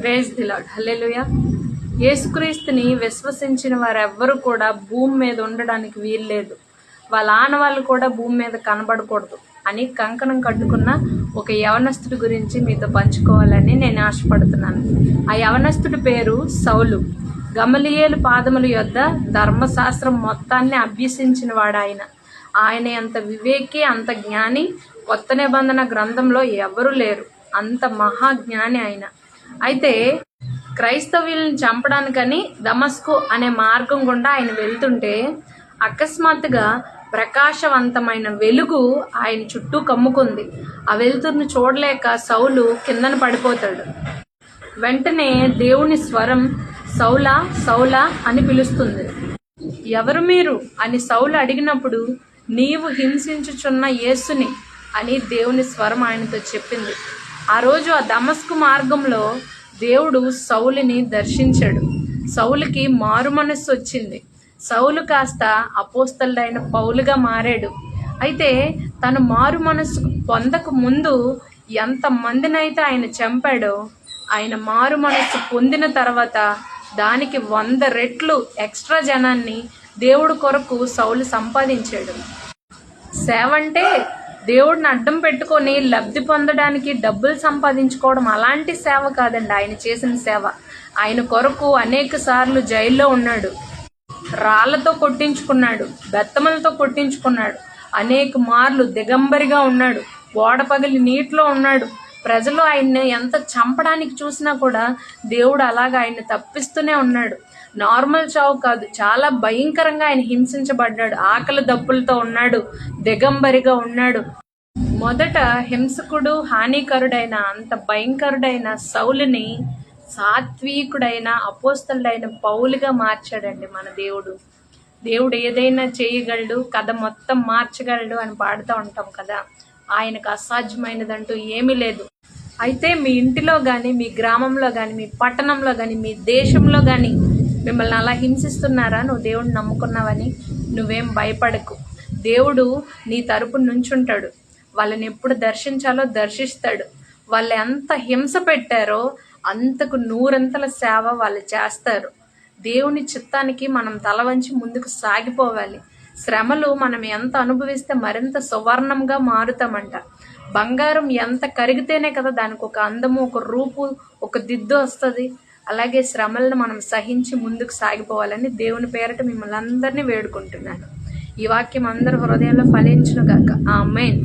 Praise దిలాడ్ lord యేసుక్రీస్తుని విశ్వసించిన వారెవ్వరూ కూడా భూమి మీద ఉండడానికి వీల్లేదు. వాళ్ళ ఆనవాళ్ళు కూడా భూమి మీద కనబడకూడదు. అని కంకణం కట్టుకున్న ఒక యవనస్తుడి గురించి మీతో పంచుకోవాలని నేను ఆశపడుతున్నాను. ఆ యవనస్తుడి పేరు సౌలు. గమలియేలు పాదముల యొద్ద ధర్మశాస్త్రం మొత్తాన్ని అభ్యసించిన వాడు ఆయన ఆయన అంత వివేకి అంత జ్ఞాని కొత్త నిబంధన గ్రంథంలో ఎవరు లేరు. అంత మహాజ్ఞాని ఆయన. అయితే క్రైస్తవుల్ని చంపడానికని దమస్కు అనే మార్గం గుండా ఆయన వెళ్తుంటే అకస్మాత్తుగా ప్రకాశవంతమైన వెలుగు ఆయన చుట్టూ కమ్ముకుంది. ఆ వెలుతురును చూడలేక సౌలు కిందన పడిపోతాడు. వెంటనే దేవుని స్వరం సౌలా సౌలా అని పిలుస్తుంది. ఎవరు మీరు? అని సౌలు అడిగినప్పుడు నీవు హింసించుచున్న యేసుని అని దేవుని స్వరం ఆయనతో చెప్పింది. ఆ రోజు ఆ దమస్కు మార్గంలో దేవుడు సౌలిని దర్శించాడు. సౌలుకి మారు మనస్సు వచ్చింది. సౌలు కాస్త అపోస్తలైన పౌలుగా మారాడు. అయితే తను మారు మనస్సు పొందక ముందు ఎంత మందినైతే ఆయన చంపాడో ఆయన మారు మనస్సు పొందిన తర్వాత దానికి వంద రెట్లు ఎక్స్ట్రా జనాన్ని దేవుడు కొరకు సౌలు సంపాదించాడు. సేవంటే దేవుడిని అడ్డం పెట్టుకొని లబ్ధి పొందడానికి డబ్బులు సంపాదించుకోవడం అలాంటి సేవ కాదండి. ఆయన చేసిన సేవ. ఆయన కొరకు అనేక సార్లు జైల్లో ఉన్నాడు. రాళ్ళతో కొట్టించుకున్నాడు. బెత్తములతో కొట్టించుకున్నాడు. అనేక మార్లు దిగంబరిగా ఉన్నాడు. ఓడ పగిలి నీటిలో ఉన్నాడు. ప్రజలు ఆయన్ని ఎంత చంపడానికి చూసినా కూడా దేవుడు అలాగ ఆయన్ని తప్పిస్తూనే ఉన్నాడు. నార్మల్ చావు కాదు. చాలా భయంకరంగా ఆయన హింసించబడ్డాడు. ఆకలి దప్పులతో ఉన్నాడు. దిగంబరిగా ఉన్నాడు. మొదట హింసకుడు హానికరుడైన అంత భయంకరుడైన సౌలుని సాత్వికుడైన అపోస్తలుడైన పౌలుగా మార్చాడండి మన దేవుడు. దేవుడు ఏదైనా చేయగలడు కథ మొత్తం మార్చగలడు అని పాడుతూ ఉంటాం కదా. ఆయనకు అసాధ్యమైనదంటూ ఏమీ లేదు. అయితే మీ ఇంటిలో కానీ మీ గ్రామంలో కానీ మీ పట్టణంలో కానీ మీ దేశంలో కానీ మిమ్మల్ని అలా హింసిస్తున్నారా? నువ్వు దేవుడు నమ్ముకున్నావని నువ్వేం భయపడకు. దేవుడు నీ తరపు నుంచుంటాడు. వాళ్ళని ఎప్పుడు దర్శించాలో దర్శిస్తాడు. వాళ్ళు ఎంత హింస పెట్టారో అంతకు నూరంతల సేవ వాళ్ళు చేస్తారు. దేవుని చిత్తానికి మనం తల వంచి ముందుకు సాగిపోవాలి. శ్రమలు మనం ఎంత అనుభవిస్తే మరింత సువర్ణంగా మారుతామంట. బంగారం ఎంత కరిగితేనే కదా దానికి ఒక అందము ఒక రూపు ఒక దిద్దు వస్తుంది. అలాగే శ్రమలను మనం సహించి ముందుకు సాగిపోవాలని దేవుని పేరట మిమ్మల్ని అందరినీ వేడుకుంటున్నాను. ఈ వాక్యం అందరి హృదయంలో ఫలించును గాక ఆ మెయిన్